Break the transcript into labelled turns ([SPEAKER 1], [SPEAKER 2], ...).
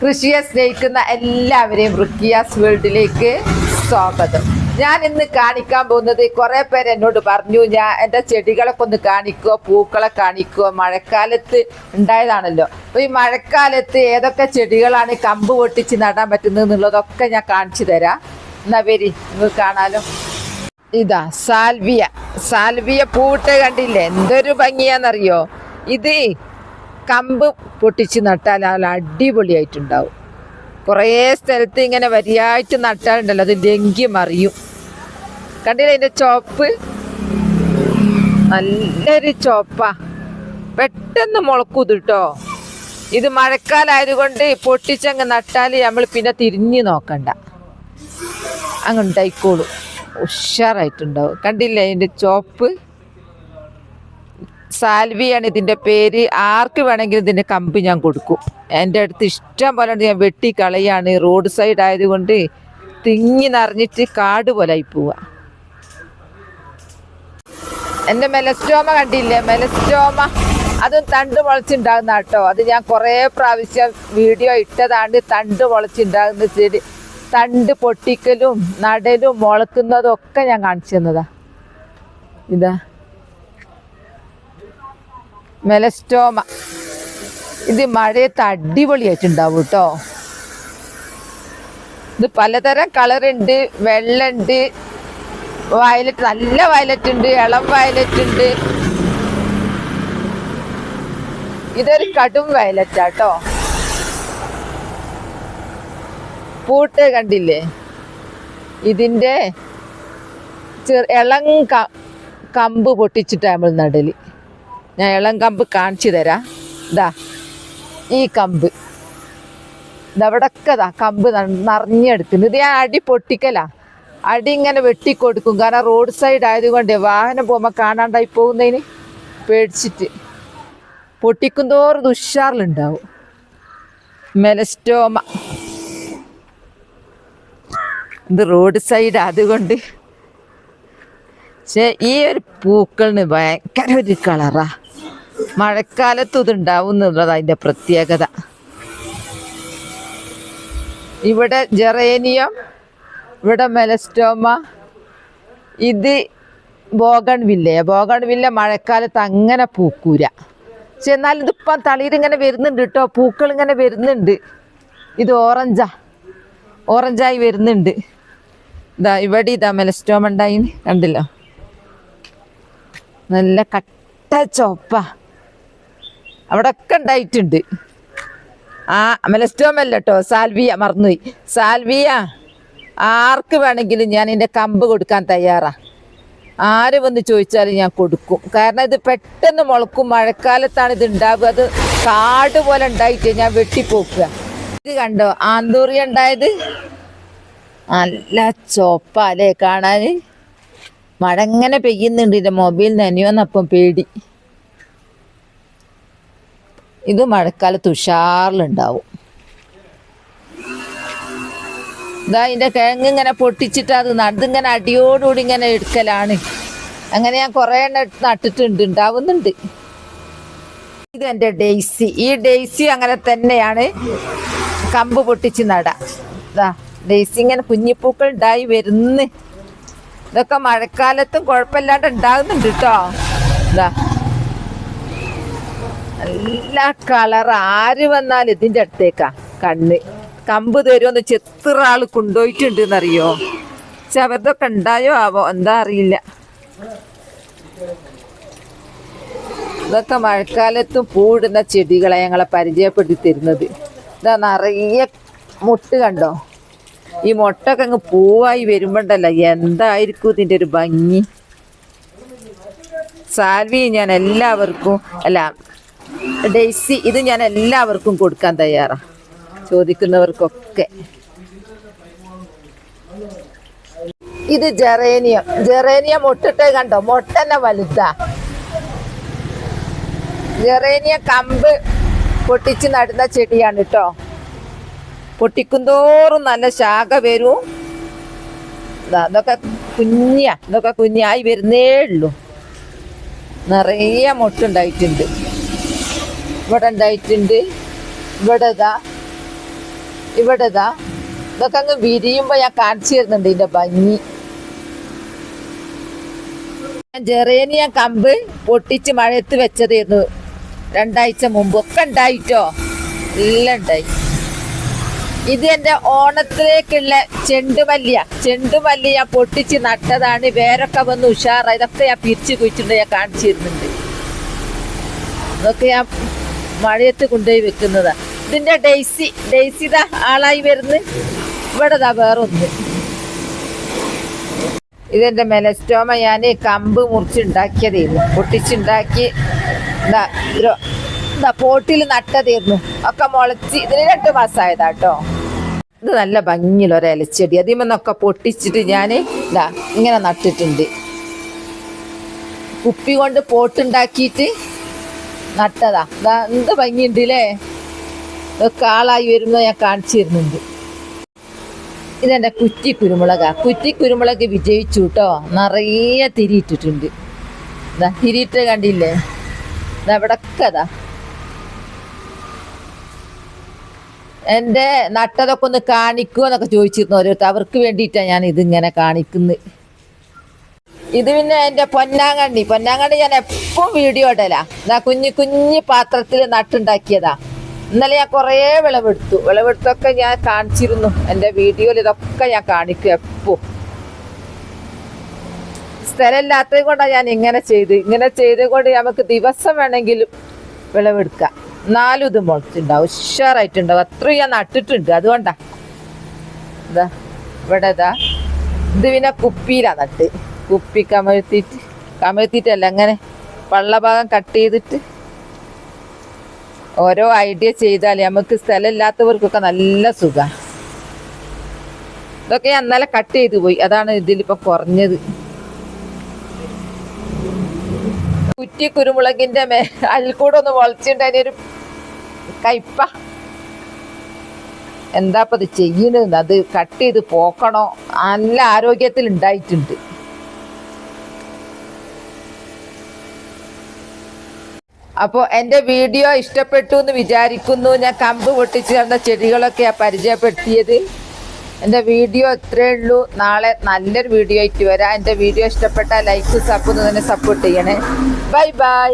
[SPEAKER 1] കൃഷിയെ സ്നേഹിക്കുന്ന എല്ലാവരെയും റുക്കിയാസ് വേൾഡിലേക്ക് സ്വാഗതം. ഞാൻ ഇന്ന് കാണിക്കാൻ പോകുന്നത് കുറെ പേര് എന്നോട് പറഞ്ഞു ഞാൻ എന്റെ ചെടികളൊക്കെ ഒന്ന് കാണിക്കുക പൂക്കളെ കാണിക്കുക മഴക്കാലത്ത് ഉണ്ടായതാണല്ലോ. അപ്പൊ ഈ മഴക്കാലത്ത് ഏതൊക്കെ ചെടികളാണ് കമ്പ് പൊട്ടിച്ച് നടാൻ പറ്റുന്നത് എന്നുള്ളതൊക്കെ ഞാൻ കാണിച്ചു തരാം. എന്നാ വരി നിങ്ങൾക്ക് കാണാലോ. ഇതാ സാൽവിയ. സാൽവിയ പൂവിട്ട് കണ്ടില്ലേ? എന്തൊരു ഭംഗിയാന്നറിയോ? ഇത് കമ്പ് പൊട്ടിച്ച് നട്ടാൽ അത് അടിപൊളിയായിട്ടുണ്ടാവും. കുറേ സ്ഥലത്ത് ഇങ്ങനെ വരിയായിട്ട് നട്ടാലുണ്ടല്ലോ അത് ഡെങ്കി മറിയും. കണ്ടില്ല അതിന്റെ ചോപ്പ്? നല്ലൊരു ചോപ്പാ. പെട്ടെന്ന് മുളക്കൂത് കേട്ടോ ഇത് മഴക്കാലമായതുകൊണ്ട് പൊട്ടിച്ചങ്ങ് നട്ടാൽ നമ്മൾ പിന്നെ തിരിഞ്ഞു നോക്കണ്ട. അങ്ങ് ഉണ്ടായിക്കോളും. ഉഷാറായിട്ടുണ്ടാവും. കണ്ടില്ലേ അതിന്റെ ചോപ്പ്? സാൽവിയാണ് ഇതിന്റെ പേര്. ആർക്ക് വേണമെങ്കിലും ഇതിന്റെ കമ്പ് ഞാൻ കൊടുക്കും. എന്റെ അടുത്ത് ഇഷ്ടം പോലെ. ഞാൻ വെട്ടി കളയാണ്. റോഡ് സൈഡ് ആയതുകൊണ്ട് തിങ്ങി നിറഞ്ഞിട്ട് കാട് പോലെ ആയി പോവുക എന്റെ മെലസ്റ്റോമ കണ്ടില്ലേ? മെലസ്റ്റോമ. അതും തണ്ട് മുളച്ചുണ്ടാകുന്ന കേട്ടോ. അത് ഞാൻ കുറേ പ്രാവശ്യം വീഡിയോ ഇട്ടതാണ്ട് തണ്ട് മുളച്ചുണ്ടാകുന്ന ചെടി തണ്ട് പൊട്ടിക്കലും നടലും മുളക്കുന്നതും ഒക്കെ ഞാൻ കാണിച്ചു തന്നതാ. ഇതാ. മെലസ്റ്റോമ. ഇത് മഴയത്ത് അടിപൊളിയായിട്ടുണ്ടാവും കേട്ടോ ഇത് പലതരം കളറുണ്ട്. വെള്ളുണ്ട്. വയലറ്റ് നല്ല വയലറ്റ് ഉണ്ട് ഇളം വയലറ്റ് ഉണ്ട് ഇതൊരു കടും വയലറ്റ് ആട്ടോ പൂട്ട് കണ്ടില്ലേ? ഇതിന്റെ ചെറു ഇളം കമ്പ് പൊട്ടിച്ചിട്ടാണ് നമ്മൾ നടൽ. ഞാൻ ഇളം കമ്പ് കാണിച്ചു തരാം. ഇതാ ഈ കമ്പ്. ഇതവിടൊക്കെ ഇതാ കമ്പ് നിറഞ്ഞെടുക്കുന്നു ഇത് ഞാൻ അടി പൊട്ടിക്കലാ. അടി ഇങ്ങനെ വെട്ടിക്കൊടുക്കും. കാരണം റോഡ് സൈഡ് ആയതുകൊണ്ട് വാഹനം പോകുമ്പോൾ കാണാണ്ടായി പോകുന്നതിന് പേടിച്ചിട്ട്. പൊട്ടിക്കും തോറും ഉഷാറിലുണ്ടാവും. മെലസ്റ്റോമ. ഇത് റോഡ് സൈഡ് അതുകൊണ്ട് പക്ഷേ ഈ ഒരു പൂക്കളിന് ഭയങ്കര ഒരു കളറാ. മഴക്കാലത്ത് ഇതുണ്ടാവും എന്നുള്ളത് അതിന്റെ പ്രത്യേകത. ഇവിടെ ജെറേനിയം ഇവിടെ മെലസ്റ്റോമ ഇത് ബോഗൺ വില്ല ബോഗൺ വില്ല മഴക്കാലത്ത് അങ്ങനെ പൂക്കൂര. പക്ഷെ എന്നാൽ ഇതിപ്പം തളിരിങ്ങനെ വരുന്നുണ്ട് കേട്ടോ പൂക്കൾ ഇങ്ങനെ വരുന്നുണ്ട്. ഇത് ഓറഞ്ചാ. ഓറഞ്ചായി വരുന്നുണ്ട്. ഇതാ ഇവിടെ ഇതാ മെലസ്റ്റോമ ഉണ്ടായി കണ്ടില്ലോ? നല്ല കട്ട ചോപ്പ അവിടെ ഒക്കെ ഉണ്ടായിട്ടുണ്ട്. ആ മെലസ്റ്റോമല്ല കേട്ടോ സാൽവിയ മറന്നുപോയി. സാൽവിയ ആർക്ക് വേണമെങ്കിലും ഞാൻ എന്റെ കമ്പ് കൊടുക്കാൻ തയ്യാറാണ് ആര് വന്ന് ചോദിച്ചാലും ഞാൻ കൊടുക്കും. കാരണം ഇത് പെട്ടെന്ന് മുളക്കും മഴക്കാലത്താണ് ഇത് ഉണ്ടാവുക. അത് കാട് പോലെ ഉണ്ടായിട്ട് ഞാൻ വെട്ടിപ്പോക്കുക. ഇത് കണ്ടോ? ആന്തൂറി ഉണ്ടായത്? നല്ല ചോപ്പ അല്ലേ കാണാൻ? മഴ എങ്ങനെ പെയ്യുന്നുണ്ട്. എന്റെ മൊബൈൽ നനിയോന്നപ്പം പേടി. ഇത് മഴക്കാലത്ത് ഉഷാറിലുണ്ടാവും. ഇതാ ഇതിന്റെ കിഴങ്ങ് ഇങ്ങനെ പൊട്ടിച്ചിട്ട് അത് നടുതിങ്ങനെ അടിയോടുകൂടി ഇങ്ങനെ എടുക്കലാണ്. അങ്ങനെ ഞാൻ കുറേ നട്ടിട്ടുണ്ട് ഉണ്ടാവുന്നുണ്ട്. ഇത് എന്റെ ഡെയ്സി. ഈ ഡെയ്സി അങ്ങനെ തന്നെയാണ് കമ്പ് പൊട്ടിച്ച് നടാ. ഇതാ ഡെയ്സി ഇങ്ങനെ കുഞ്ഞിപ്പൂക്കൾ ഉണ്ടായി വരുന്ന്. ഇതൊക്കെ മഴക്കാലത്തും കുഴപ്പമില്ലാണ്ട് ഉണ്ടാകുന്നുണ്ട് കേട്ടോ. ഇതാ നല്ല കളർ ആര് വന്നാൽ ഇതിന്റെ അടുത്തേക്കാ. കണ്ണ്. കമ്പ് തരുമെന്ന് എത്ര ആൾ കൊണ്ടുപോയിട്ടുണ്ട് എന്നറിയോ പക്ഷെ അവരതൊക്കെ ഉണ്ടായോ ആവോ? എന്താ അറിയില്ല. ഇതൊക്കെ മഴക്കാലത്തും പൂടുന്ന ചെടികളെ ഞങ്ങളെ പരിചയപ്പെടുത്തി തരുന്നത്. ഇതാ നിറയെ മുട്ട് കണ്ടോ? ഈ മുട്ടൊക്കെ അങ്ങ് പൂവായി വരുമ്പോണ്ടല്ലോ. എന്തായിരിക്കും ഇതിന്റെ ഒരു ഭംഗി? സാൽവി ഞാൻ എല്ലാവർക്കും അല്ല ഡെയ്സി ഇത് ഞാൻ എല്ലാവർക്കും കൊടുക്കാൻ തയ്യാറാ. ചോദിക്കുന്നവർക്കൊക്കെ. ഇത് ജെറേനിയം. ജെറേനിയം മുട്ടിട്ട് കണ്ടോ? മൊട്ടന്നെ വലുതാ. ജെറേനിയം കമ്പ് പൊട്ടിച്ച് നടുന്ന ചെടിയാണ് കേട്ടോ പൊട്ടിക്കുന്തോറും നല്ല ശാഖ വരും. അതൊക്കെ കുഞ്ഞ. ഇതൊക്കെ കുഞ്ഞായി വരുന്നേ ഉള്ളൂ. നിറയെ മുട്ടുണ്ടായിട്ടുണ്ട്. ഇവിടെ ഉണ്ടായിട്ടുണ്ട്. ഇവിടെ ഇതാ. ഇവിടെ ഇതാ. ഇതൊക്കെ അങ്ങ് വിരിയുമ്പോ ഞാൻ കാണിച്ചു തരുന്നുണ്ട് ഇതിന്റെ ഭംഗി. ഞാൻ ജെറേനിയ കമ്പ് പൊട്ടിച്ച് മഴയത്ത് വെച്ചതായിരുന്നു രണ്ടാഴ്ച മുമ്പ്. ഒക്കെ ഉണ്ടായിട്ടോ? എല്ലാം ഉണ്ടായി. ഇത് എന്റെ ഓണത്തിലേക്കുള്ള ചെണ്ടുമല്ലിയ. ചെണ്ടുമല്ലി ഞാൻ പൊട്ടിച്ച് നട്ടതാണ്. വേരൊക്കെ വന്ന് ഉഷാറായി. ഇതൊക്കെ ഞാൻ പിരിച്ചു കുഴിച്ചിട്ടുണ്ട് ഞാൻ കാണിച്ചിരുന്നുണ്ട് ഇതൊക്കെ ഞാൻ മഴയത്ത് കൊണ്ടുപോയി വെക്കുന്നതാ. ഇതിന്റെ ഡെയ്സി ഡെയ്സി ഇതാ ആളായി വരുന്നു ഇവിടെ ദാ വേറൊന്ന്. ഇതെന്റെ മെലസ്റ്റോമ ഞാൻ കമ്പ് മുറിച്ചുണ്ടാക്കിയതായിരുന്നു പൊട്ടിച്ചുണ്ടാക്കി ഇതാ ഇതാ പോട്ടിൽ നട്ടതായിരുന്നു ഒക്കെ മുളച്ച് ഇതിന് രണ്ട് മാസമായതാട്ടോ ഇത് നല്ല ഭംഗിയുള്ള ഇലച്ചെടി അതിൽ നിന്നൊക്കെ പൊട്ടിച്ചിട്ട് ഞാൻ ഇതാ ഇങ്ങനെ നട്ടിട്ടുണ്ട്. കുപ്പി കൊണ്ട് പോട്ടുണ്ടാക്കിയിട്ട് നട്ടതാ. എന്ത് ഭംഗിയുണ്ട് അല്ലേ ഇതൊക്കെ ആളായി വരുന്നത് ഞാൻ കാണിച്ചു തരുന്നുണ്ട് ഇതെന്റെ കുറ്റി കുരുമുളകാ. കുറ്റി കുരുമുളക് വിജയിച്ചു കേട്ടോ നിറയെ തിരിയിട്ടിട്ടുണ്ട് ഇതാ തിരിയിട്ട് കണ്ടില്ലേ? ഇതാ അതാ എന്റെ നട്ടതൊക്കെ ഒന്ന് കാണിക്കുമോ എന്നൊക്കെ ചോദിച്ചിരുന്നു ഓരോരുത്തർ. അവർക്ക് വേണ്ടിയിട്ടാണ് ഞാൻ ഇതിങ്ങനെ കാണിക്കുന്നത് ഇത് പിന്നെ എന്റെ പൊന്നാങ്കണ്ണി. പൊന്നാങ്കണ്ണി ഞാൻ എപ്പം വീഡിയോ ഇടലാ. കുഞ്ഞു കുഞ്ഞു പാത്രത്തിൽ നട്ടുണ്ടാക്കിയതാ. ഇന്നലെ ഞാൻ കുറേ വിളവെടുത്തു. വിളവെടുത്തൊക്കെ ഞാൻ കാണിച്ചിരുന്നു. എന്റെ വീഡിയോയിൽ ഇതൊക്കെ ഞാൻ കാണിക്കും എപ്പോ സ്ഥലമില്ലാത്തത് കൊണ്ടാണ് ഞാൻ ഇങ്ങനെ ചെയ്ത്. ഇങ്ങനെ ചെയ്തത് കൊണ്ട് നമുക്ക് ദിവസം വേണമെങ്കിലും വിളവെടുക്കാം. നാലു ഇത് മുളച്ചിട്ടുണ്ടാവും. ഉഷാറായിട്ടുണ്ടാവും. അത്രയും ഞാൻ നട്ടിട്ടുണ്ട്. അതുകൊണ്ടാ. ഇവിടെ ഇതാ. ഇത് പിന്നെ കുപ്പിയിലാ നട്ട്. കുപ്പി കമഴ്ത്തിയിട്ട് കമഴ്ത്തിയിട്ടല്ല അങ്ങനെ പള്ളഭാഗം കട്ട് ചെയ്തിട്ട് ഓരോ ഐഡിയ ചെയ്താൽ നമുക്ക് സ്ഥലമില്ലാത്തവർക്കൊക്കെ നല്ല സുഖ. ഇതൊക്കെ ഞാൻ കട്ട് ചെയ്ത് പോയി. അതാണ് ഇതിലിപ്പോ കുറഞ്ഞത്. കുറ്റി കുരുമുളകിന്റെ മേ അതിൽ ഒന്ന് മുളച്ചിട്ട് അതിനൊരു കയ്പ. എന്താ ഇത് ചെയ്യണെന്ന് അത് കട്ട് ചെയ്ത് പോക്കണോ? നല്ല ആരോഗ്യത്തിൽ ഉണ്ടായിട്ടുണ്ട് അപ്പോൾ എന്റെ വീഡിയോ ഇഷ്ടപ്പെട്ടു എന്ന് വിചാരിക്കുന്നു. ഞാൻ കമ്പ് പൊട്ടിച്ച് തന്ന ചെടികളൊക്കെ പരിചയപ്പെടുത്തിയത്. എന്റെ വീഡിയോ ഇത്രയേ ഉള്ളൂ. നാളെ നല്ലൊരു വീഡിയോ ആയിട്ട് വരാം. എന്റെ വീഡിയോ ഇഷ്ടപ്പെട്ട ലൈക്ക് സപ്പ് തന്നെ സപ്പോർട്ട് ചെയ്യണേ. Bye bye.